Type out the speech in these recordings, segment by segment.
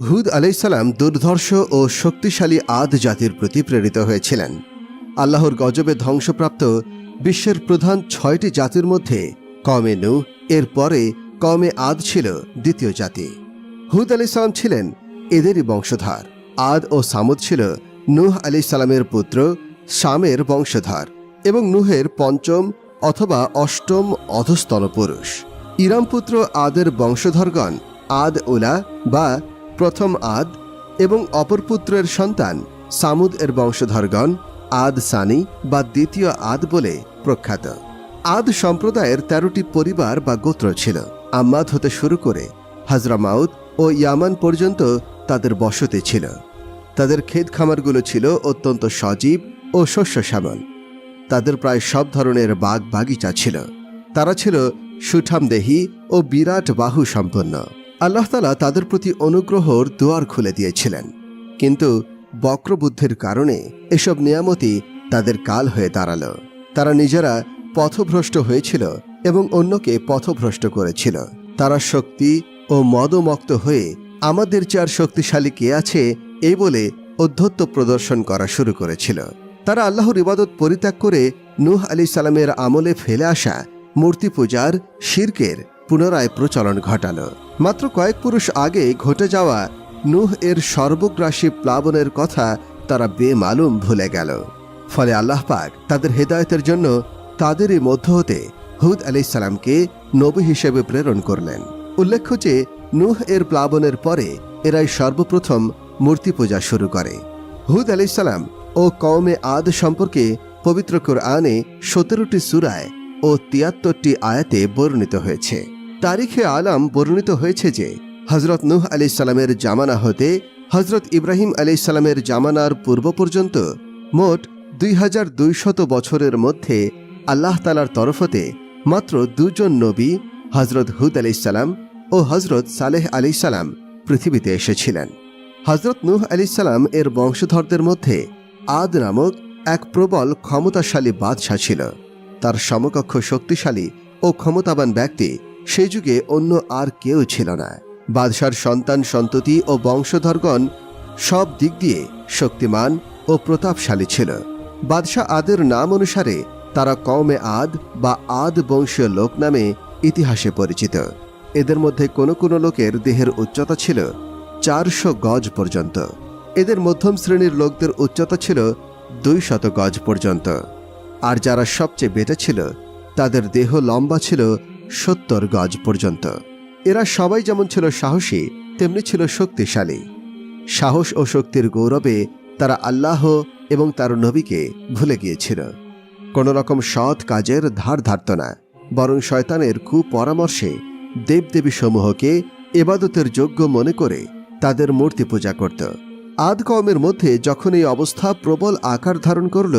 হুদ আলাইসাল্লাম দুর্ধর্ষ ও শক্তিশালী আদ জাতির প্রতি প্রেরিত হয়েছিলেন। আল্লাহর গজবে ধ্বংসপ্রাপ্ত বিশ্বের প্রধান ছয়টি জাতির মধ্যে কমে নু এর পরে কমে আদ ছিল দ্বিতীয় জাতি। হুদ আলাইসাল্লাম ছিলেন এদেরই বংশধর। আদ ও সামুদ ছিল নুহ আলি সালামের পুত্র শামের বংশধর এবং নুহের পঞ্চম অথবা অষ্টম অধস্তন পুরুষ। ইরাম পুত্র আদের বংশধরগণ আদ উলা বা প্রথম আদ এবং অপর পুত্রের সন্তান সামুদ এর বংশধরগণ আদ সানি বা দ্বিতীয় আদ বলে প্রখ্যাত। আদ সম্প্রদায়ের তেরোটি পরিবার বা গোত্র ছিল। আম্মাদ হতে শুরু করে হাজরামাউদ ও ইয়ামান পর্যন্ত তাদের বসতি ছিল। তাদের ক্ষেত খামারগুলো ছিল অত্যন্ত সজীব ও শস্য শ্যামল। তাদের প্রায় সব ধরনের বাগ বাগিচা ছিল। তারা ছিল সুঠামদেহী ও বিরাট বাহু সম্পন্ন। আল্লাহ তালা তাদের প্রতি অনুগ্রহর দুয়ার খুলে দিয়েছিলেন। কিন্তু বক্রবুদ্ধির কারণে এসব নিয়ামতি তাদের কাল হয়ে দাঁড়াল। তারা নিজেরা পথভ্রষ্ট হয়েছিল এবং অন্যকে পথভ্রষ্ট করেছিল। তারা শক্তি ও মদমক্ত হয়ে, আমাদের চার শক্তিশালী কে আছে? এই বলে অধ্যত্ব প্রদর্শন করা শুরু করেছিল। তারা আল্লাহর ইবাদত পরিত্যাগ করে নূহ আলী সালামের আমলে ফেলে আসা মূর্তি পূজার শির্কের পুনরায় প্রচলন ঘটাল। মাত্র কয়েক পুরুষ আগে ঘটে যাওয়া নুহ এর সর্বগ্রাসী প্লাবনের কথা তারা বেমালুম ভুলে গেল। ফলে আল্লাহ পাক তাদের হেদায়তের জন্য তাদেরই মধ্য হতে হুদ আলি সালামকে নবী হিসেবে প্রেরণ করলেন। উল্লেখ্য যে নুহ এর প্লাবনের পরে এরাই সর্বপ্রথম মূর্তি পূজা শুরু করে। হুদ আলি সালাম ও কওমে আদ সম্পর্কে পবিত্র কোরআনে সতেরোটি সুরায় ও তিয়াত্তরটি আয়াতে বর্ণিত হয়েছে। তারিখে আলাম বর্ণিত হয়েছে যে হজরত নূহ আলি সালামের জামানা হতে হজরত ইব্রাহিম আলি সালামের জামানার পূর্ব পর্যন্ত মোট দুই হাজার দুইশত বছরের মধ্যে আল্লাহ তালার তরফতে মাত্র দুজন নবী হজরত হুদ আলি সালাম ও হজরত সালেহ আলি সালাম পৃথিবীতে এসেছিলেন। হজরত নূহ আলি সালাম এর বংশধরদের মধ্যে আদ নামক এক প্রবল ক্ষমতাশালী বাদশাহ ছিল। তার সমকক্ষ শক্তিশালী ও ক্ষমতাবান ব্যক্তি সেই যুগে অন্য আর কেউ ছিল না। বাদশার সন্তান, সন্ততি ও বংশধরগণ সব দিক দিয়ে শক্তিমান ও প্রতাপশালী ছিল। বাদশাহ আদের নাম অনুসারে তারা কওমে আদ বা আদ বংশীয় লোক নামে ইতিহাসে পরিচিত। এদের মধ্যে কোনো কোনো লোকের দেহের উচ্চতা ছিল চারশো গজ পর্যন্ত। এদের মধ্যম শ্রেণির লোকদের উচ্চতা ছিল দুই শত গজ পর্যন্ত। আর যারা সবচেয়ে বেটে ছিল, তাদের দেহ লম্বা ছিল সত্তর গজ পর্যন্ত। এরা সবাই যেমন ছিল সাহসী, তেমনি ছিল শক্তিশালী। সাহস ও শক্তির গৌরবে তারা আল্লাহ এবং তার নবীকে ভুলে গিয়েছিল। কোন রকম সৎ কাজের ধার ধারত না, বরং শয়তানের কুপরামর্শে দেবদেবী সমূহকে এবাদতের যোগ্য মনে করে তাদের মূর্তি পূজা করত। আদ কওমের মধ্যে যখন এই অবস্থা প্রবল আকার ধারণ করল,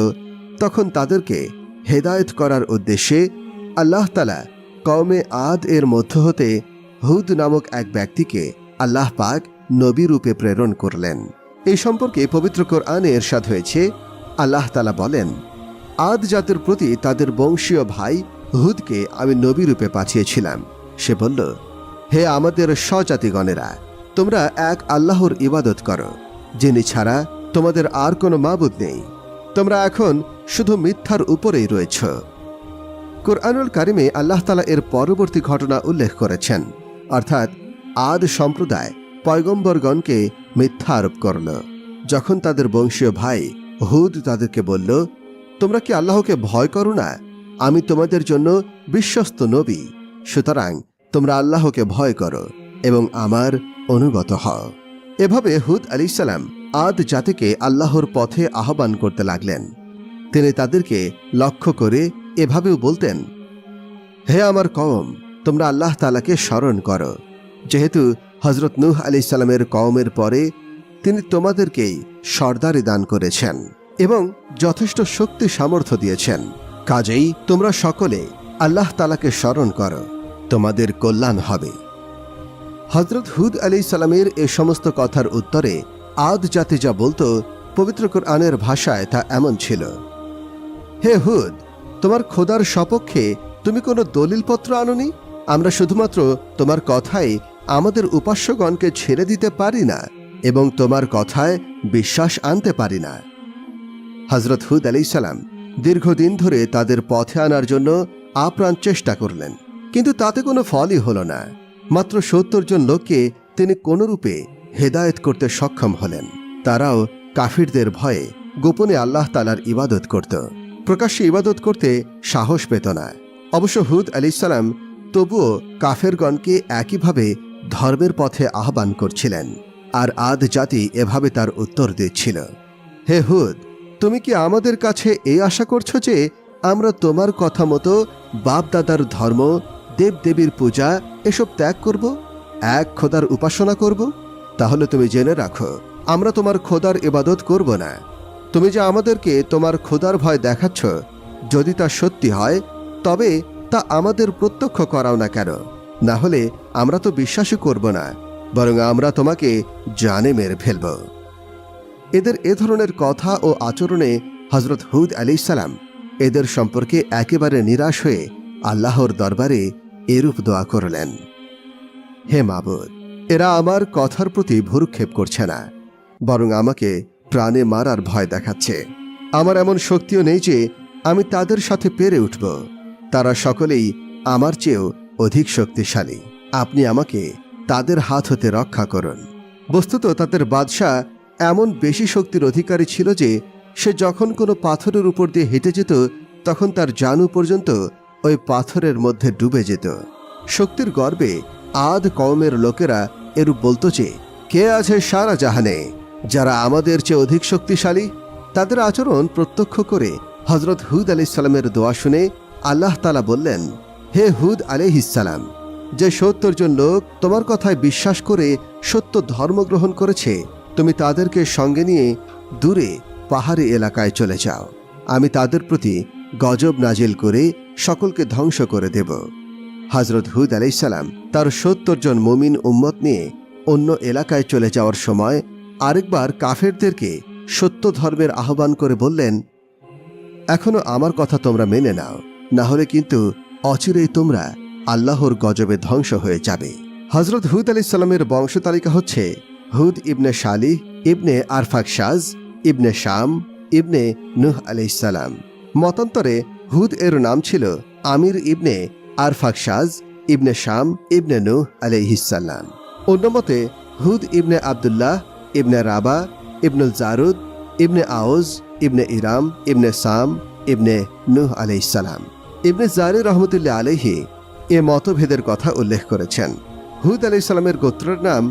তখন তাদেরকে হেদায়েত করার উদ্দেশ্যে আল্লাহ তালা কওমে আদ এর মধ্য হতে হুদ নামক এক ব্যক্তিকে আল্লাহ পাক নবী রূপে প্রেরণ করলেন। এই সম্পর্কে পবিত্র কোরআনে এরশাদ হয়েছে, আল্লাহ তালা বলেন, আদ জাতের প্রতি তাদের বংশীয় ভাই হুদকে আমি নবী রূপে পাঠিয়েছিলাম। সে বলল, হে আমাদের স্বজাতিগণেরা, তোমরা এক আল্লাহর ইবাদত করো। যিনি ছাড়া তোমাদের আর কোনো মাবুদ নেই। তোমরা এখন শুধু মিথ্যার উপরেই রয়েছ। কোরআনুল কারিমে আল্লাহ তালা এর পরবর্তী ঘটনা উল্লেখ করেছেন। অর্থাৎ আদ সম্প্রদায় পয়গম্বরগণকে মিথ্যা আরোপ করল। যখন তাদের বংশীয় ভাই হুদ তাদেরকে বলল, তোমরা কি আল্লাহকে ভয় করো না? আমি তোমাদের জন্য বিশ্বস্ত নবী, সুতরাং তোমরা আল্লাহকে ভয় করো এবং আমার অনুগত হও। এভাবে হুদ আলি সালাম আদ জাতিকে আল্লাহর পথে আহ্বান করতে লাগলেন। তিনি তাদেরকে লক্ষ্য করে এভাবেও বলতেন, হে আমার কওম, তোমরা আল্লাহ তালাকে স্মরণ করো। যেহেতু হজরত নূহ আলি সালামের কওমের পরে তিনি তোমাদেরকেই সর্দারি দান করেছেন এবং যথেষ্ট শক্তি সামর্থ্য দিয়েছেন। কাজেই তোমরা সকলে আল্লাহ তালাকে স্মরণ করো, তোমাদের কল্যাণ হবে। হজরত হুদ আলি সালামের এ সমস্ত কথার উত্তরে আদ জাতি যা বলতো পবিত্র কোরআনের ভাষায় তা এমন ছিল, হে হুদ তোমার খোদার সপক্ষে তুমি কোনো দলিলপত্র আনোনি? আমরা শুধুমাত্র তোমার কথাই আমাদের উপাস্যগণকে ছেড়ে দিতে পারি না এবং তোমার কথায় বিশ্বাস আনতে পারি না। হজরত হুদ আলি সালাম দীর্ঘদিন ধরে তাদের পথে আনার জন্য আপ্রাণ চেষ্টা করলেন, কিন্তু তাতে কোনো ফলই হল না। মাত্র সত্তর জন লোককে তিনি কোনরূপে হেদায়েত করতে সক্ষম হলেন। তারাও কাফিরদের ভয়ে গোপনে আল্লাহ তালার ইবাদত করত। প্রকাশ্যে ইবাদত করতে সাহস পেত না। অবশ্য হুদ আলি সালাম তবুও কাফেরগণকে একইভাবে ধর্মের পথে আহ্বান করছিলেন, আর আদ জাতি এভাবে তার উত্তর দিচ্ছিল। হে হুদ, তুমি কি আমাদের কাছে এই আশা করছ যে আমরা তোমার কথা মতো বাপদাদার ধর্ম, দেবদেবীর পূজা এসব ত্যাগ করব? এক খোদার উপাসনা করব? তাহলে তুমি জেনে রাখো, আমরা তোমার খোদার ইবাদত করব না। তুমি যে আমাদেরকে তোমার ক্ষুধার ভয় দেখাচ্ছ, যদি তা সত্যি হয়, তবে তা আমাদের প্রত্যক্ষ করাও না কেন? না হলে আমরা তো বিশ্বাসই করব না, বরং আমরা তোমাকে জানে মেরে ফেলব। এদের এ ধরনের কথা ও আচরণে হজরত হুদ আলি সালাম এদের সম্পর্কে একেবারে নিরাশ হয়ে আল্লাহর দরবারে এরূপ দোয়া করলেন। হে মাবুদ, এরা আমার কথার প্রতি ভুরুক্ষেপ করছে না, বরং আমাকে প্রাণে মারার ভয় দেখাচ্ছে। আমার এমন শক্তিও নেই যে আমি তাদের সাথে পেরে উঠব। তারা সকলেই আমার চেয়েও অধিক শক্তিশালী। আপনি আমাকে তাদের হাত হতে রক্ষা করুন। বস্তুত তাদের বাদশাহ এমন বেশি শক্তির অধিকারী ছিল যে সে যখন কোনো পাথরের উপর দিয়ে হেঁটে যেত, তখন তার জানু পর্যন্ত ওই পাথরের মধ্যে ডুবে যেত। শক্তির গর্বে আদ কওমের লোকেরা এরূপ বলতো যে, কে আছে সারা জাহানে? যারা আমাদের চেয়ে অধিক শক্তিশালী, তাদের আচরণ প্রত্যক্ষ করে হজরত হুদ আলি সালামের দোয়া শুনে আল্লাহ তালা বললেন, হে হুদ আলিহিসালাম যে সত্তর জন লোক তোমার কথায় বিশ্বাস করে সত্য ধর্ম গ্রহণ করেছে, তুমি তাদেরকে সঙ্গে নিয়ে দূরে পাহাড়ি এলাকায় চলে যাও। আমি তাদের প্রতি গজব নাজিল করে সকলকে ধ্বংস করে দেব। হজরত হুদ আলাইসাল্লাম তার সত্তর জন মুমিন উম্মত নিয়ে অন্য এলাকায় চলে যাওয়ার সময় আরেকবার কাফেরদেরকে সত্য ধর্মের আহ্বান করে বললেন, এখনও আমার কথা তোমরা মেনে নাও, না হলে কিন্তু অচিরেই তোমরা আল্লাহর গজবে ধ্বংস হয়ে যাবে। হজরত হুদ আলি সাল্লামের বংশ তালিকা হচ্ছে হুদ ইবনে শালিহ ইবনে আরফাক আরফাকশাজ ইবনে শাম, ইবনে নুহ আলাইসালাম মতান্তরে হুদ এর নাম ছিল আমির ইবনে আরফাকশাজ ইবনে শাম, ইবনে নুহ আলাইহিসাল্লাম অন্যমতে হুদ ইবনে আবদুল্লাহ ইবনে রাবা, ইবনুল জারুদ, ইবনে আউজ, ইবনে ইরাম, ইবনে সাম, ইবনে নুহ আলাইসালাম ইবনে জারি রহমতুল্লাহ আলহি এ মতভেদের কথা উল্লেখ করেছেন। হুদ আলাইসাল্লামের গোত্রের নাম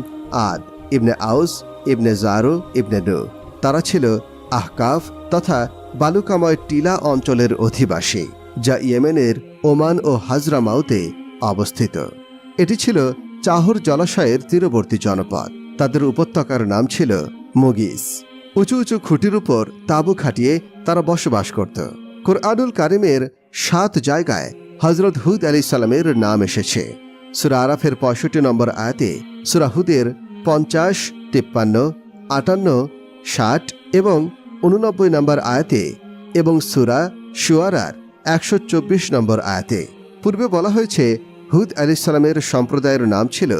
আদ, ইবনে আউস ইবনে জারো, ইবনে নু তারা ছিল আহকাফ তথা বালুকাময় টিলা অঞ্চলের অধিবাসী, যা ইয়েমেনের ওমান ও হাজরামাউতে অবস্থিত। এটি ছিল চাহর জলাশয়ের তীরবর্তী জনপদ। তাদের উপত্যকার নাম ছিল মুগিস। উঁচু উঁচু খুঁটির উপর তাঁবু খাটিয়ে তারা বসবাস করত। কোরআনুল কারিমের সাত জায়গায় হজরত হুদ আলি সালামের নাম এসেছে। সুরা আরাফের পঁয়ষট্টি নম্বর আয়াতে সুরা হুদের পঞ্চাশ, তিপ্পান্ন, আটান্ন, ষাট এবং উননব্বই নম্বর আয়াতে এবং সুরা সুয়ারার একশো চব্বিশ নম্বর আয়াতে। পূর্বে বলা হয়েছে হুদ আলি সালামের সম্প্রদায়ের নাম ছিল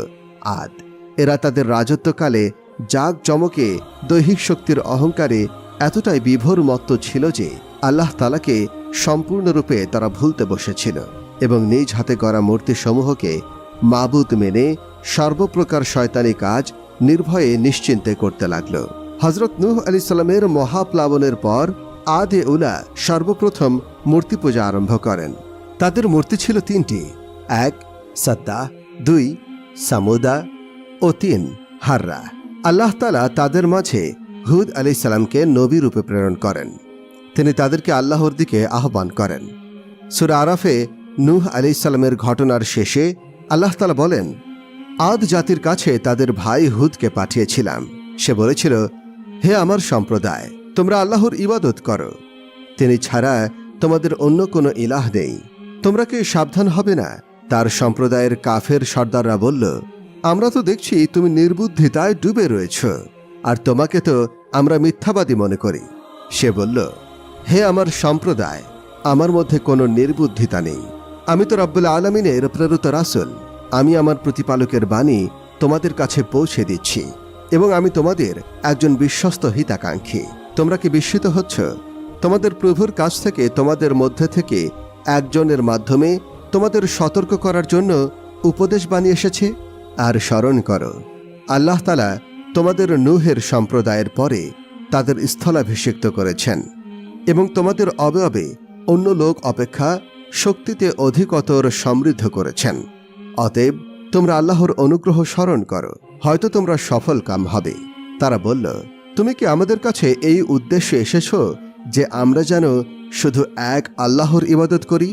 আদ। এরা তাদের রাজত্বকালে জাগ জমকে দৈহিক শক্তির অহংকারে এতটাই বিভোর মত্ত ছিল যে আল্লাহ তালাকে সম্পূর্ণরূপে তারা ভুলতে বসেছিল এবং নিজ হাতে গড়া মূর্তিসমূহকে মাবুত মেনে সর্বপ্রকার শয়তানি কাজ নির্ভয়ে নিশ্চিন্তে করতে লাগল। হজরত নূহ আলি সাল্লামের মহাপ্লাবনের পর আদে উলা সর্বপ্রথম মূর্তি পূজা আরম্ভ করেন। তাদের মূর্তি ছিল তিনটি, এক সদ্দা দুই সামুদা ও তিন, হাররা। আল্লাহ তালা তাদের মাঝে হুদ আলি সালামকে নবী রূপে প্রেরণ করেন। তিনি তাদেরকে আল্লাহর দিকে আহ্বান করেন। সুরা আরাফে নূহ আলি সালামের ঘটনার শেষে আল্লাহ তালা বলেন, আদ জাতির কাছে তাদের ভাই হুদকে পাঠিয়েছিলাম। সে বলেছিল, হে আমার সম্প্রদায়, তোমরা আল্লাহর ইবাদত করো। তিনি ছাড়া তোমাদের অন্য কোনো ইলাহ নেই। তোমরা কি সাবধান হবে না? তার সম্প্রদায়ের কাফের সর্দাররা বলল আমরা তো দেখছি তুমি নির্বুদ্ধিতায় ডুবে রয়েছ। আর তোমাকে তো আমরা মিথ্যাবাদী মনে করি। সে বলল, হে আমার সম্প্রদায়, আমার মধ্যে কোনো নির্বুদ্ধিতা নেই। আমি তো রব্বুল আলমিনের প্রেরিত রাসুল। আমি আমার প্রতিপালকের বাণী তোমাদের কাছে পৌঁছে দিচ্ছি। এবং আমি তোমাদের একজন বিশ্বস্ত হিতাকাঙ্ক্ষী। তোমরা কি বিস্মিত হচ্ছ? তোমাদের প্রভুর কাছ থেকে তোমাদের মধ্যে থেকে একজনের মাধ্যমে তোমাদের সতর্ক করার জন্য উপদেশ বানিয়ে এসেছে? আর স্মরণ করো, আল্লাহ তালা তোমাদের নুহের সম্প্রদায়ের পরে তাদের স্থলাভিষিক্ত করেছেন এবং তোমাদের অবয়বে অন্য লোক অপেক্ষা শক্তিতে অধিকতর সমৃদ্ধ করেছেন। অতএব তোমরা আল্লাহর অনুগ্রহ স্মরণ করো, হয়তো তোমরা সফল কাম হবে। তারা বলল, তুমি কি আমাদের কাছে এই উদ্দেশ্যে এসেছ যে আমরা যেন শুধু এক আল্লাহর ইবাদত করি?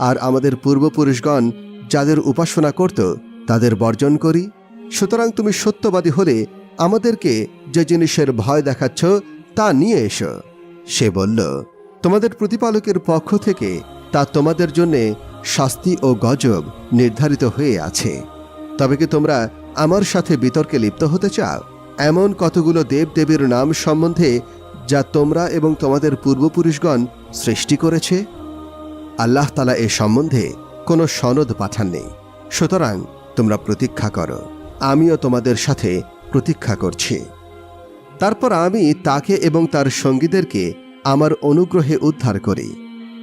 আর আমাদের পূর্বপুরুষগণ যাদের উপাসনা করত তাদের বর্জন করি। সুতরাং তুমি সত্যবাদী হলে আমাদেরকে যে জিনিসের ভয় দেখাচ্ছ, তা নিয়ে এসো। সে বলল, তোমাদের প্রতিপালকের পক্ষ থেকে তা তোমাদের জন্যে শাস্তি ও গজব নির্ধারিত হয়ে আছে। তবে কি তোমরা আমার সাথে বিতর্কে লিপ্ত হতে চাও? এমন কতগুলো দেবদেবীর নাম সম্বন্ধে যা তোমরা এবং তোমাদের পূর্বপুরুষগণ সৃষ্টি করেছে? আল্লাহ তালা এ সম্বন্ধে কোনো সনদ পাঠাননি। সুতরাং তোমরা প্রতীক্ষা করো। আমিও তোমাদের সাথে প্রতীক্ষা করছি। তারপর আমি তাকে এবং তার সঙ্গীদেরকে আমার অনুগ্রহে উদ্ধার করি।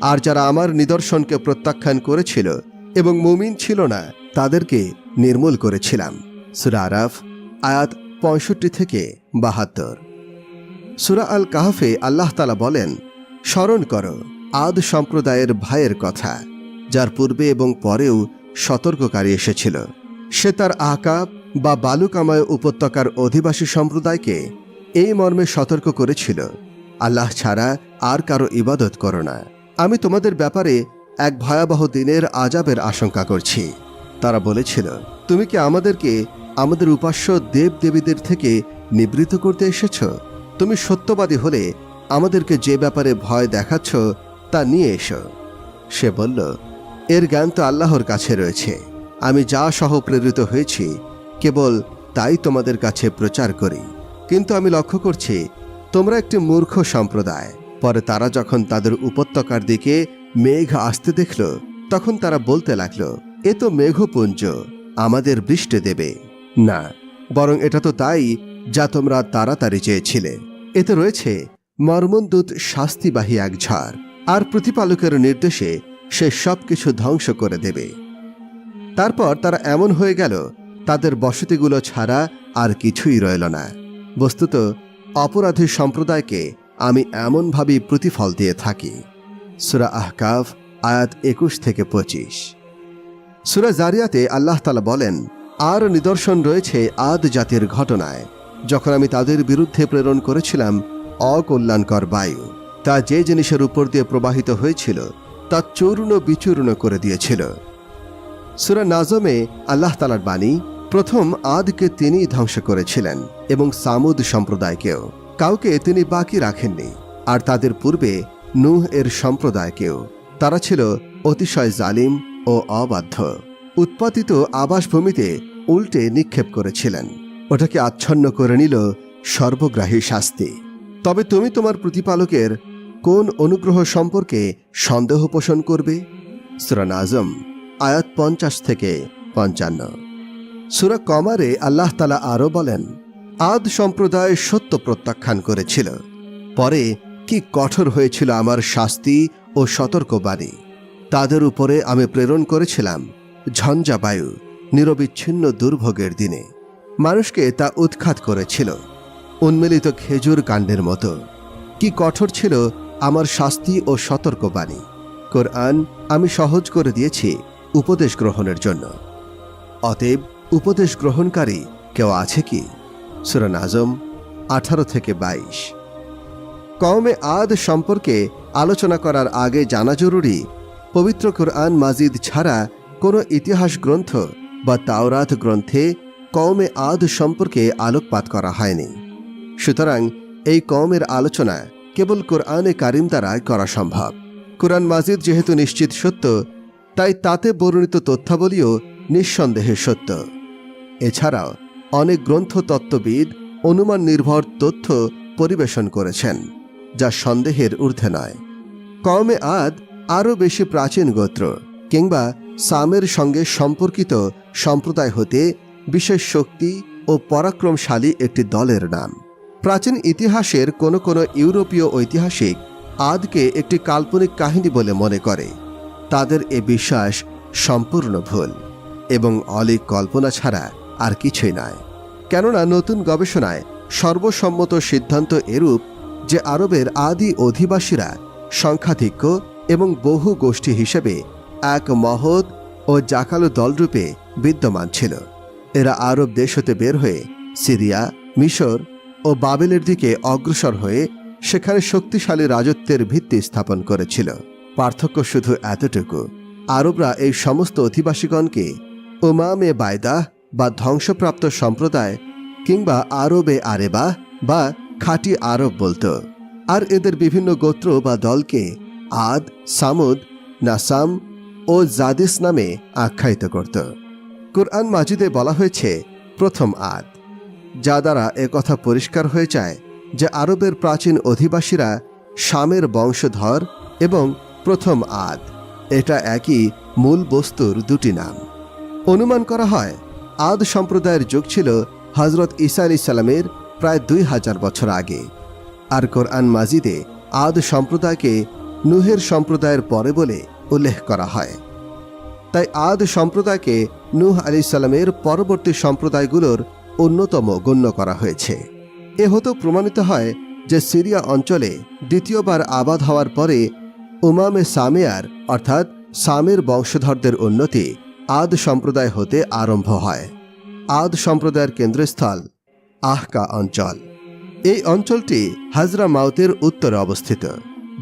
আর যারা আমার নিদর্শনকে প্রত্যাখ্যান করেছিল এবং মুমিন ছিল না, তাদেরকে নির্মূল করেছিলাম। সুরা আরাফ, আয়াত পঁয়ষট্টি থেকে বাহাত্তর। সুরা আল কাহফে আল্লাহ তালা বলেন, স্মরণ করো, আদ সম্প্রদায়ের ভাইয়ের কথা, যার পূর্বে এবং পরেও সতর্ককারী এসেছিল। সে তার আকাব বা বালুকাময় উপত্যকার অধিবাসী সম্প্রদায়কে এই মর্মে সতর্ক করেছিল। আল্লাহ ছাড়া আর কারও ইবাদত করো না। আমি তোমাদের ব্যাপারে এক ভয়াবহ দিনের আজাবের আশঙ্কা করছি। তারা বলেছিল, তুমি কি আমাদেরকে আমাদের উপাস্য দেব দেবীদের থেকে নিবৃত করতে এসেছ? তুমি সত্যবাদী হলে আমাদেরকে যে ব্যাপারে ভয় দেখাচ্ছ তা নিয়ে এসো। সে বলল, এর জ্ঞান তো আল্লাহর কাছে রয়েছে। আমি যা সহ প্রেরিত হয়েছি, কেবল তাই তোমাদের কাছে প্রচার করি। কিন্তু আমি লক্ষ্য করছি, তোমরা একটি মূর্খ সম্প্রদায়। পরে তারা যখন তাদের উপত্যকার দিকে মেঘ আসতে দেখল, তখন তারা বলতে লাগল, এ তো মেঘপুঞ্জ, আমাদের বৃষ্টি দেবে। না, বরং এটা তো তাই যা তোমরা তাড়াতাড়ি চেয়েছিলে। এতে রয়েছে মর্মন্দূত শাস্তিবাহী এক ঝড়, আর প্রতিপালকের নির্দেশে সে সবকিছু ধ্বংস করে দেবে। তারপর তারা এমন হয়ে গেল, তাদের বসতিগুলো ছাড়া আর কিছুই রইল না। বস্তুত, অপরাধী সম্প্রদায়কে আমি এমনভাবেই প্রতিফল দিয়ে থাকি। সুরা আহকাফ, আয়াত একুশ থেকে পঁচিশ। সুরা জারিয়াতে আল্লাহ তালা বলেন, আর নিদর্শন রয়েছে আদ জাতির ঘটনায়, যখন আমি তাদের বিরুদ্ধে প্রেরণ করেছিলাম অকল্যাণকর বায়ু। তা যে জিনিসের উপর দিয়ে প্রবাহিত হয়েছিল, তা চূর্ণ বিচূর্ণ করে দিয়েছিল। সুরা নাজমে আল্লাহ তালার বাণী প্রথম আদকে তিনি ধ্বংস করেছিলেন এবং সামুদ সম্প্রদায়কেও। কাউকে তিনি বাকি রাখেননি। আর তাদের পূর্বে নুহ এর সম্প্রদায়কেও। তারা ছিল অতিশয় জালিম ও অবাধ্য। উৎপাদিত আবাসভূমিতে উল্টে নিক্ষেপ করেছিলেন। ওটাকে আচ্ছন্ন করে নিল সর্বগ্রাহী শাস্তি। তবে তুমি তোমার প্রতিপালকের কোন অনুগ্রহ সম্পর্কে সন্দেহ পোষণ করবে? সুরা নাজম আয়াত পঞ্চাশ থেকে পঞ্চান্ন। সুরা কমারে আল্লাহ তালা আরও বলেন, আদ সম্প্রদায় সত্য প্রত্যাখ্যান করেছিল। পরে কি কঠোর হয়েছিল আমার শাস্তি ও সতর্কবাণী। তাদের উপরে আমি প্রেরণ করেছিলাম ঝঞ্ঝা বায়ু, নিরবিচ্ছিন্ন দুর্ভোগের দিনে। মানুষকে তা উৎখাত করেছিল, উন্মিলিত খেজুর কাণ্ডের মতো। কি কঠোর ছিল আমার শাস্তি ও সতর্কবাণী। কোরআন আমি সহজ করে দিয়েছি উপদেশ গ্রহণের জন্য। অতএব উপদেশ গ্রহণকারী কেউ আছে কি? সুরান আজম আঠারো থেকে বাইশ। কওমে আদ সম্পর্কে আলোচনা করার আগে জানা জরুরি, পবিত্র কোরআন মাজিদ ছাড়া কোনো ইতিহাস গ্রন্থ বা তাওরাত গ্রন্থে কওমে আদ সম্পর্কে আলোকপাত করা হয়নি। সুতরাং এই কওমের আলোচনা কেবল কোরআনে কারিম দ্বারাই করা সম্ভব। কোরআন মাজিদ যেহেতু নিশ্চিত সত্য তাই তাতে বর্ণিত তথ্যাবলীও নিঃসন্দেহে সত্য। এছাড়াও অনেক গ্রন্থ তত্ত্ববিদ অনুমান নির্ভর তথ্য পরিবেশন করেছেন, যা সন্দেহের ঊর্ধ্বে নয়। কমে আদ আরও বেশি প্রাচীন গোত্র কিংবা সামের সঙ্গে সম্পর্কিত সম্প্রদায় হতে বিশেষ শক্তি ও পরাক্রমশালী একটি দলের নাম। প্রাচীন ইতিহাসের কোনো কোনো ইউরোপীয় ঐতিহাসিক আদকে একটি কাল্পনিক কাহিনী বলে মনে করে। তাদের এ বিশ্বাস সম্পূর্ণ ভুল এবং অলিক কল্পনা ছাড়া আর কিছুই নয়। কেননা নতুন গবেষণায় সর্বসম্মত সিদ্ধান্ত এরূপ যে আরবের আদি অধিবাসীরা সংখ্যাধিক্য এবং বহু গোষ্ঠী হিসেবে এক মহৎ ও জাকালো দলরূপে বিদ্যমান ছিল। এরা আরব দেশ হতে বের হয়ে সিরিয়া, মিশর ও বাবেলের দিকে অগ্রসর হয়ে সেখানে শক্তিশালী রাজত্বের ভিত্তি স্থাপন করেছিল। পার্থক্য শুধু এতটুকু। আরবরা এই সমস্ত অধিবাসীগণকে ওমামে বায়দা বা ধ্বংসপ্রাপ্ত সম্প্রদায় কিংবা আরবে আরেবা বা খাঁটি আরব বলতো। আর এদের বিভিন্ন গোত্র বা দলকে আদ, সামুদ, নাসাম ও জাদিস নামে আখ্যায়িত করত। কোরআন মাজিদে বলা হয়েছে, প্রথম আদ। যা দ্বারা একথা পরিষ্কার হয়ে যায় যে আরবের প্রাচীন অধিবাসীরা শামের বংশধর এবং প্রথম আদ। এটা একই মূল বস্তুর দুটি নাম। অনুমান করা হয়, আদ সম্প্রদায়ের যুগ ছিল হজরত ঈসা আলি সালামের প্রায় দুই হাজার বছর আগে। আর কোরআন মাজিদে আদ সম্প্রদায়কে নুহের সম্প্রদায়ের পরে বলে উল্লেখ করা হয়। তাই আদ সম্প্রদায়কে নূহ আলি সালামের পরবর্তী সম্প্রদায়গুলোর অন্যতম গণ্য করা হয়েছে। এ হতো প্রমাণিত হয় যে সিরিয়া অঞ্চলে দ্বিতীয়বার আবাদ হওয়ার পরে উমামে সামেয়ার, অর্থাৎ সামের বংশধরদের উন্নতি আদ সম্প্রদায় হতে আরম্ভ হয়। আদ সম্প্রদায়ের কেন্দ্রস্থল আহকা অঞ্চল। এই অঞ্চলটি হাজরা মাউতের উত্তরে অবস্থিত।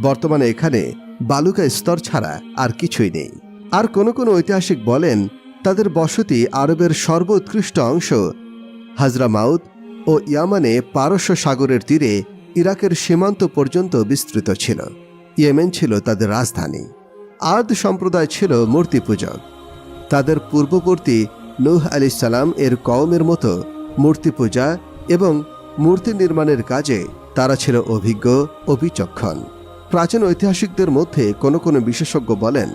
বর্তমানে এখানে বালুকা স্তর ছাড়া আর কিছুই নেই। আর কোনো কোনো ঐতিহাসিক বলেন, তাদের বসতি আরবের সর্বোৎকৃষ্ট অংশ হাজরা মাউত ও ইয়ামানে পারস্য সাগরের তীরে ইরাকের সীমান্ত পর্যন্ত বিস্তৃত ছিল। ইয়েমেন ছিল তাদের রাজধানী। আদ সম্প্রদায় ছিল মূর্তি পূজক। তাদের পূর্ববর্তী নূহ আলি সালাম এর কওমের মতো মূর্তি পূজা এবং মূর্তি নির্মাণের কাজে তারা ছিল অভিজ্ঞ ও বিচক্ষণ প্রাচীন ঐতিহাসিকদের মধ্যে কোনো কোনো বিশেষজ্ঞ বলেন,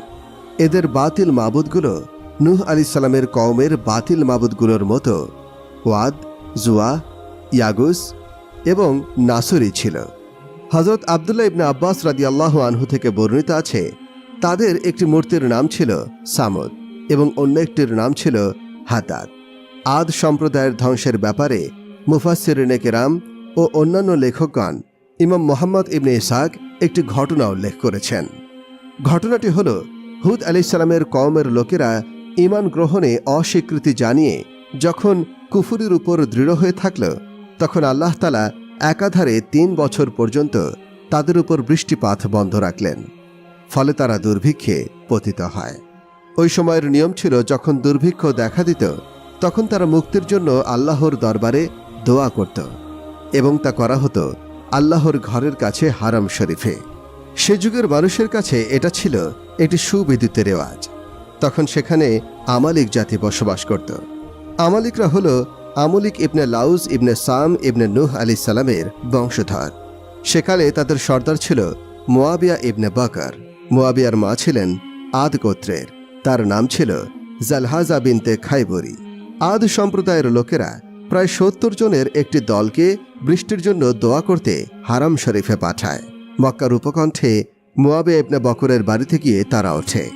এদের বাতিল মাবুদগুলো নূহ আলি সালামের কওমের বাতিল মাবুদগুলোর মতো ওয়াদ জুয়া ইয়াগুস এবং নাসুরি ছিল। হজরত আবদুল্লাহ ইবনে আব্বাস রাদি আল্লাহ আনহু থেকে বর্ণিত আছে, তাদের একটি মূর্তির নাম ছিল সামদ এবং অন্য একটির নাম ছিল হাতাত আদ সম্প্রদায়ের ধ্বংসের ব্যাপারে মুফাসির নেকেরাম ও অন্যান্য লেখকগণ ইমাম মোহাম্মদ ইবনে ইসাক একটি ঘটনা উল্লেখ করেছেন। ঘটনাটি হল, হুদ আলি সালামের কওমের লোকেরা ইমান গ্রহণে অস্বীকৃতি জানিয়ে যখন কুফুরির উপর দৃঢ় হয়ে থাকল, তখন আল্লাহ তালা একাধারে তিন বছর পর্যন্ত তাদের উপর বৃষ্টিপাত বন্ধ রাখলেন, ফলে তারা দুর্ভিক্ষে পতিত হয়। ওই সময়ের নিয়ম ছিল, যখন দুর্ভিক্ষ দেখা দিত, তখন তারা মুক্তির জন্য আল্লাহর দরবারে দোয়া করত এবং তা করা হতো আল্লাহর ঘরের কাছে হারাম শরীফে। সে যুগের মানুষের কাছে এটা ছিল একটি সুবিদিত রেওয়াজ। তখন সেখানে আমালিক জাতি বসবাস করত। আমালিকরা হল আমলিক ইবনে লাউজ ইবনে সাম, ইবনে নুহ আলি সালামের বংশধর। সেকালে তাদের সর্দার ছিল মোয়াবিয়া ইবনে বাকার। মোয়াবিয়ার মা ছিলেন আদ গোত্রের। তার নাম ছিল জালহাজা বিনতে খাইবরি। আদ সম্প্রদায়ের লোকেরা প্রায় সত্তর জনের একটি দলকে বৃষ্টির জন্য দোয়া করতে হারাম শরীফে পাঠায়। মক্কার উপকণ্ঠে মোয়াবিয়া ইবনে বকরের বাড়িতে গিয়ে তারা ওঠে।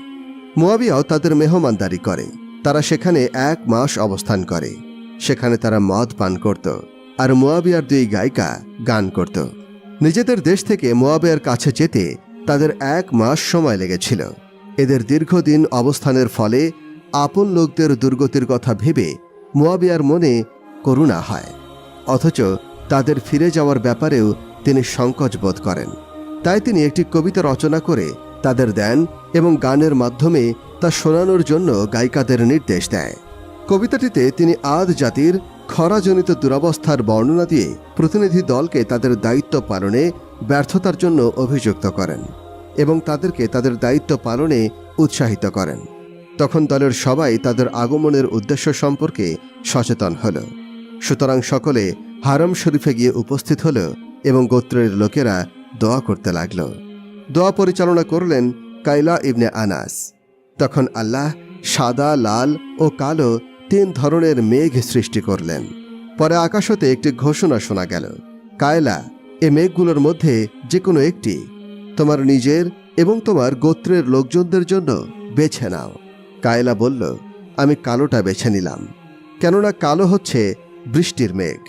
মোয়াবিয়াও তাদের মেহমানদারি করে। তারা সেখানে এক মাস অবস্থান করে। সেখানে তারা মদ পান করত আর মোয়াবিয়ার দুই গায়িকা গান করত। নিজেদের দেশ থেকে মোয়াবিয়ার কাছে যেতে তাদের এক মাস সময় লেগেছিল। এদের দীর্ঘদিন অবস্থানের ফলে আপন লোকদের দুর্গতির কথা ভেবে মোয়াবিয়ার মনে করুণা হয়। অথচ তাদের ফিরে যাওয়ার ব্যাপারেও তিনি সংকোচ বোধ করেন। তাই তিনি একটি কবিতা রচনা করে তাদের দেন এবং গানের মাধ্যমে তা শোনানোর জন্য গায়িকাদের নির্দেশ দেয়। কবিতাটিতে তিনি আদ জাতির খরাজনিত দুরবস্থার বর্ণনা দিয়ে প্রতিনিধি দলকে তাদের দায়িত্ব পালনে ব্যর্থতার জন্য অভিযুক্ত করেন এবং তাদেরকে তাদের দায়িত্ব পালনে উৎসাহিত করেন। তখন দলের সবাই তাদের আগমনের উদ্দেশ্য সম্পর্কে সচেতন হল। সুতরাং সকলে হারম শরীফে গিয়ে উপস্থিত হল এবং গোত্রের লোকেরা দোয়া করতে লাগল। দোয়া পরিচালনা করলেন কাইলা ইবনে আনাস। তখন আল্লাহ সাদা, লাল ও কালো তিন ধরনের মেঘ সৃষ্টি করলেন। পরে আকাশতে একটি ঘোষণা শোনা গেল। কায়লা, এ মেঘগুলোর মধ্যে যে কোনো একটি। তোমার নিজের এবং তোমার গোত্রের লোকজনদের জন্য বেছে নাও। কায়লা বলল, আমি কালোটা বেছে নিলাম। কেননা কালো হচ্ছে বৃষ্টির মেঘ।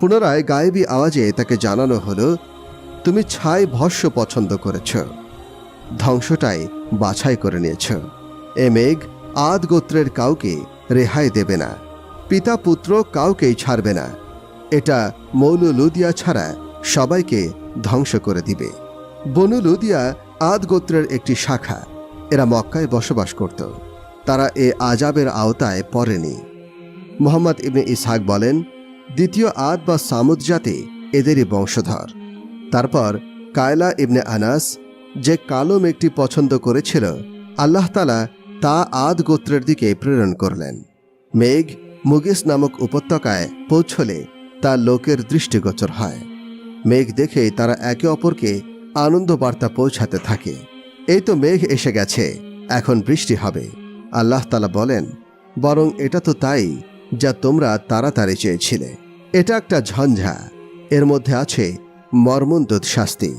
পুনরায় গায়েবী আওয়াজে তাকে জানানো হলো, তুমি ছাই ভস্য পছন্দ করেছ। ধ্বংসটাই বাছাই করে নিয়েছ। এ মেঘ আদ গোত্রের কাউকে রেহাই দেবে না। পিতা পুত্র কাউকেই ছাড়বে না। এটা মৌলু লুদিয়া ছাড়া সবাইকে ধ্বংস করে দিবে। বনু লুদিয়া আদ গোত্রের একটি শাখা। এরা মক্কায় বসবাস করত। তারা এ আজাবের আওতায় পড়েনি। মোহাম্মদ ইবনে ইসহাক বলেন, দ্বিতীয় আদ বা সামুদ জাতি এদেরই বংশধর। তারপর কায়লা ইবনে আনাস, যে কালো মেঘটি পছন্দ করেছিল, আল্লাহ তালা তা আদ গোত্রের দিকে প্রেরণ করলেন। মেঘ মুগিস নামক উপত্যকায় পৌঁছলে তা লোকের দৃষ্টিগোচর হয়। মেঘ দেখে তারা একে অপরকে আনন্দ বার্তা পৌঁছাতে থাকে। এই তো মেঘ এসে গেছে, এখন বৃষ্টি হবে। আল্লাহ তালা বলেন, বরং এটা তো তাই যা তোমরা তাড়াতাড়ি চেয়েছিলে। এটা একটা ঝঞ্ঝা। এর মধ্যে আছে মর্মন্তুদ শাস্তি।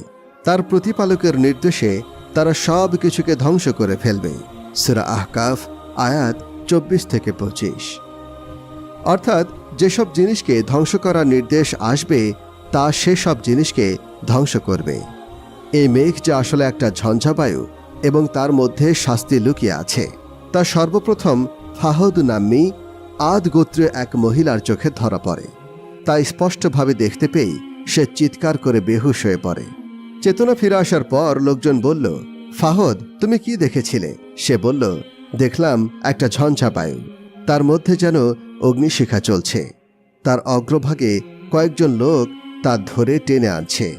তার প্রতিপালকের নির্দেশে তারা সব কিছুকে ধ্বংস করে ফেলবে। সুরা আহকাফ, আয়াত চব্বিশ থেকে পঁচিশ। অর্থাৎ যেসব জিনিসকে ধ্বংস করার নির্দেশ আসবে, তা সেসব জিনিসকে ধ্বংস করবে। এই মেঘ যে আসলে একটা ঝঞ্ঝাবায়ু এবং তার মধ্যে শাস্তি লুকিয়ে আছে, তা সর্বপ্রথম ফাহদ নাম্নী আদ গোত্রে এক মহিলার চোখে ধরা পড়ে। তা স্পষ্টভাবে দেখতে পেয়ে সে চিৎকার করে বেহুশ হয়ে পড়ে। চেতনা ফিরে আসার পর লোকজন বলল ফাহদ, তুমি কি দেখেছিলে? সে বলল, দেখলাম একটা ঝঞ্ঝা বায়ু। তার মধ্যে যেন অগ্নিশিখা চলছে। তার অগ্রভাগে কয়েকজন লোক তা ধরে টেনে আনছে।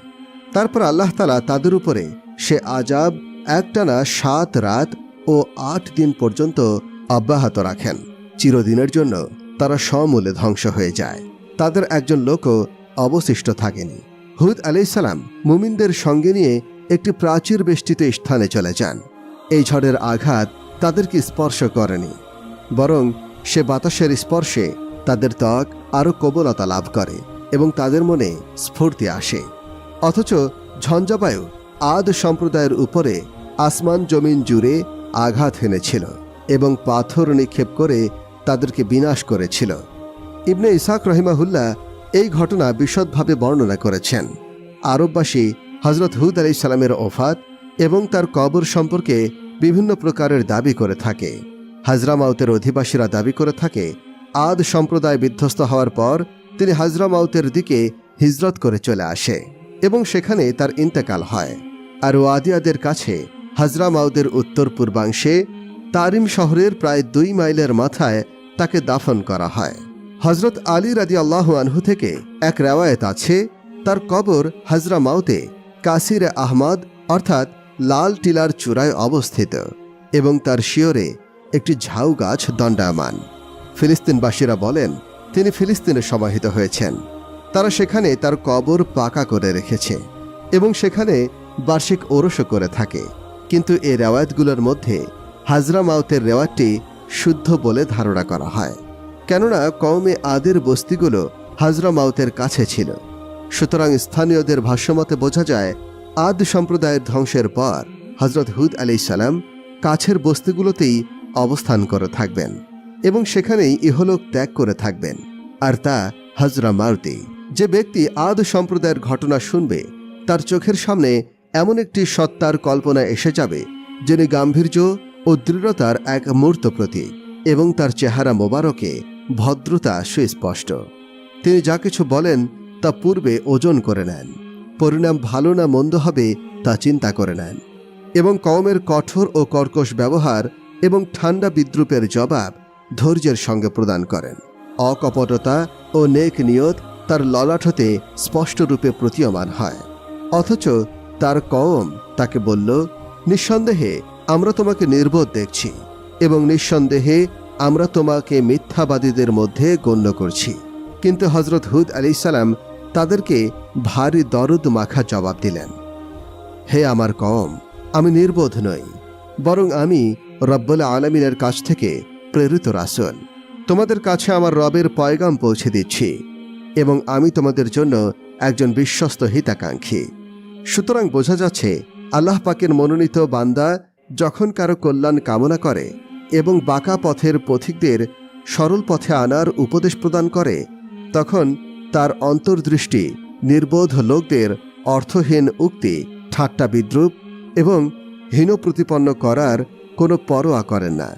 তারপর আল্লাহ তালা তাদের উপরে সে আজাব একটানা সাত রাত ও আট দিন পর্যন্ত অব্যাহত রাখেন। চিরদিনের জন্য তারা সমূলে ধ্বংস হয়ে যায়। তাদের একজন লোকও অবশিষ্ট থাকেনি। হুদ আলাইসালাম মুমিনদের সঙ্গে নিয়ে একটি প্রাচীর বেষ্টিত স্থানে চলে যান। এই ঝড়ের আঘাত তাদেরকে স্পর্শ করেনি, বরং সে বাতাসের স্পর্শে তাদের ত্বক আরও কোমলতা লাভ করে এবং তাদের মনে স্ফূর্তি আসে। অথচ ঝঞ্ঝাবায়ু আদ সম্প্রদায়ের উপরে আসমান জমিন জুড়ে আঘাত হেনেছিল এবং পাথর নিক্ষেপ করে তাদেরকে বিনাশ করেছিল। ইবনে ইসাক রহিমাহুল্লাহ এই ঘটনা বিশদভাবে বর্ণনা করেছেন। আরববাসী হজরত হুদ আলি সালামের ওফাত এবং তার কবর সম্পর্কে বিভিন্ন প্রকারের দাবি করে থাকে। হাজরামাউতের অধিবাসীরা দাবি করে থাকে, আদ সম্প্রদায় বিধ্বস্ত হওয়ার পর তিনি হাজরামাউতের দিকে হিজরত করে চলে আসে এবং সেখানে তার ইন্তেকাল হয়। আর ওয়াদিয়াদের কাছে হাজরামাউদের উত্তর পূর্বাংশে তারিম শহরের প্রায় দুই মাইলের মাথায় তাকে দাফন করা হয়। হজরত আলী রাজি আল্লাহ আনহু থেকে এক রেওয়ায়ত আছে, তার কবর হাজরা মাউতে কাসির আহমদ, অর্থাৎ লাল টিলার চূড়ায় অবস্থিত এবং তার শিওরে একটি ঝাউ গাছ দণ্ডায়মান। ফিলিস্তিনবাসীরা বলেন, তিনি ফিলিস্তিনে সমাহিত হয়েছেন। তারা সেখানে তার কবর পাকা করে রেখেছে এবং সেখানে বার্ষিক ওরসও করে থাকে। কিন্তু এই রেওয়ায়তগুলোর মধ্যে হাজরা মাউতের রেওয়ায়তটি শুদ্ধ বলে ধারণা করা হয়। কেননা কওমে আদের বস্তিগুলো হাজরা মাউতের কাছে ছিল। সুতরাং স্থানীয়দের ভাষ্যমতে বোঝা যায়, আদ সম্প্রদায়ের ধ্বংসের পর হজরত হুদ আলি সালাম কাছের বস্তিগুলোতেই অবস্থান করে থাকবেন এবং সেখানেই ইহলোক ত্যাগ করে থাকবেন। আর তা হজরা মারুতি যে ব্যক্তি আদ সম্প্রদায়ের ঘটনা শুনবে, তার চোখের সামনে এমন একটি সত্তার কল্পনা এসে যাবে, যিনি গাম্ভীর্য ও দৃঢ়তার এক মূর্ত প্রতীক এবং তার চেহারা মোবারকে ভদ্রতা সুস্পষ্ট। তিনি যা কিছু বলেন তা পূর্বে ওজন করে নেন। পরিণাম ভালো না মন্দ হবে তা চিন্তা করে নেন। এবং কমের কঠোর ও কর্কশ ব্যবহার এবং ঠান্ডা বিদ্রুপের জবাব ধৈর্যের সঙ্গে প্রদান করেন। অকপটতা ও নেক নিয়ত তার ললাঠতে স্পষ্টরূপে প্রতীয়মান হয়। অথচ তার কওম তাকে বলল, নিঃসন্দেহে আমরা তোমাকে নির্বোধ দেখছি এবং নিঃসন্দেহে আমরা তোমাকে মিথ্যাবাদীদের মধ্যে গণ্য করছি। কিন্তু হজরত হুদ আলি সালাম তাদেরকে ভারী দরদ মাখা জবাব দিলেন, হে আমার কম আমি নির্বোধ নই, বরং আমি রব্বুল আলমিনের কাছ থেকে প্রেরিত রাসুল। তোমাদের কাছে আমার রবের পয়গাম পৌঁছে দিচ্ছি এবং আমি তোমাদের জন্য একজন বিশ্বস্ত হিতাকাঙ্ক্ষী। সুতরাং বোঝা যাচ্ছে, আল্লাহ পাকের মনোনীত বান্দা যখন কারও কল্যাণ কামনা করে এবং বাঁকা পথের পথিকদের সরল পথে আনার উপদেশ প্রদান করে, তখন তার অন্তর্দৃষ্টি নির্বোধ লোকদের অর্থহীন উক্তি, ঠাট্টা বিদ্রুপ এবং হীন প্রতিপন্ন করার কোনো পরোয়া করেন না।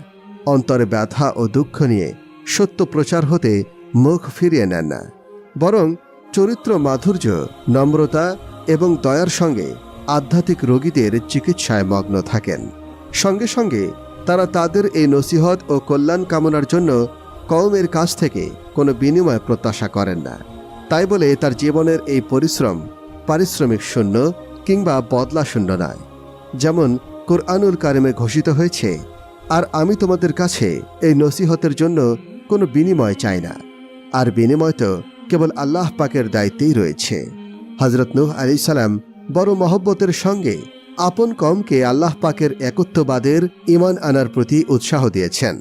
অন্তরে ব্যথা ও দুঃখ নিয়ে সত্য প্রচার হতে মুখ ফিরিয়ে নেন না। বরং চরিত্র মাধুর্য, নম্রতা এবং দয়ার সঙ্গে আধ্যাত্মিক রোগীদের চিকিৎসায় মগ্ন থাকেন। সঙ্গে সঙ্গে তারা তাদের এই নসিহত ও কল্যাণ কামনার জন্য কওমের কাছ থেকে কোনো বিনিময় প্রত্যাশা করেন না। তাই বলে তার জীবনের এই পরিশ্রম পারিশ্রমিক শূন্য কিংবা বদলা শূন্য নয়। যেমন কোরআনুল কারিমে ঘোষিত হয়েছে, আর আমি তোমাদের কাছে এই নসিহতের জন্য কোনো বিনিময় চাই না। আর বিনিময় তো কেবল আল্লাহ পাকের দায়িত্বেই রয়েছে। হজরত নূহ আলি সালাম বড় মহব্বতের সঙ্গে আপন কমকে আল্লাহ পাকের একত্ববাদের ইমান আনার প্রতি উৎসাহ দিয়েছেন।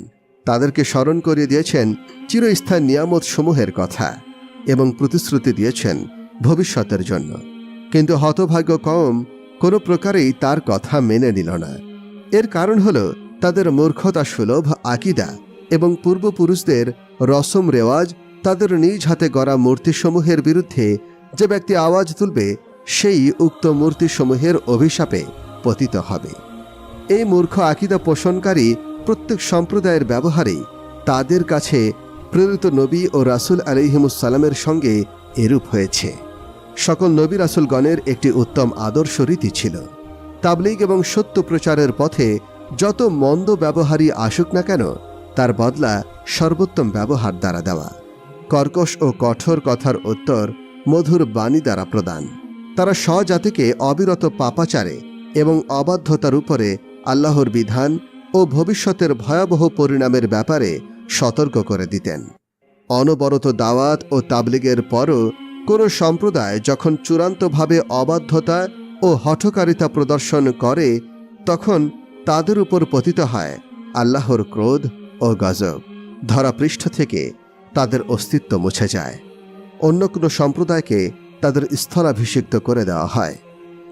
তাদেরকে স্মরণ করিয়ে দিয়েছেন চিরস্থায়ী নিয়ামত সমূহের কথা। এবং প্রতিশ্রুতি দিয়েছেন ভবিষ্যতের জন্য। কিন্তু হতভাগ্য কম, কোনো প্রকারেই তার কথা মেনে নিল না। এর কারণ হল তাদের মূর্খতা সুলভ আকিদা এবং পূর্বপুরুষদের রসম রেওয়াজ তাদের নিজ হাতে গড়া মূর্তিসমূহের বিরুদ্ধে যে ব্যক্তি আওয়াজ তুলবে, সেই উক্ত মূর্তিসমূহের অভিশাপে পতিত হবে। এই মূর্খ আকিদা পোষণকারী প্রত্যেক সম্প্রদায়ের ব্যবহারেই তাদের কাছে প্রেরিত নবী ও রাসুল আলিহিমুসালামের সঙ্গে এরূপ হয়েছে। সকল নবী রাসুলগণের একটি উত্তম আদর্শ রীতি ছিল। তাবলিগ এবং সত্য প্রচারের পথে যত মন্দ ব্যবহারই আসুক না কেন, তার বদলা সর্বোত্তম ব্যবহার দ্বারা দেওয়া। কর্কশ ও কঠোর কথার উত্তর মধুর বাণী দ্বারা প্রদান। তারা স্বজাতিকে অবিরত পাপাচারে এবং অবাধ্যতার উপরে আল্লাহর বিধান ও ভবিষ্যতের ভয়াবহ পরিণামের ব্যাপারে সতর্ক করে দিতেন। অনবরত দাওয়াত ও তাবলিগের পরও কোনো সম্প্রদায় যখন চূড়ান্তভাবে অবাধ্যতা ও হঠকারিতা প্রদর্শন করে, তখন তাদের উপর পতিত হয় আল্লাহর ক্রোধ ও গজব। ধরাপৃষ্ঠ থেকে তাদের অস্তিত্ব মুছে যায়। অন্য কোনো সম্প্রদায়কে তাদের স্থলাভিষিক্ত করে দেওয়া হয়।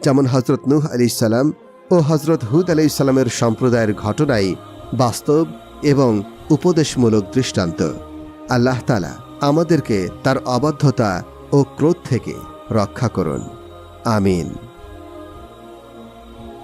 যেমন হজরত নূহ আলি সালাম ও হজরত হুদ আলি সালামের সম্প্রদায়ের ঘটনাই বাস্তব এবং উপদেশমূলক দৃষ্টান্ত। আল্লাহ তালা আমাদেরকে তার অবাধ্যতা ও ক্রোধ থেকে রক্ষা করুন। আমিন।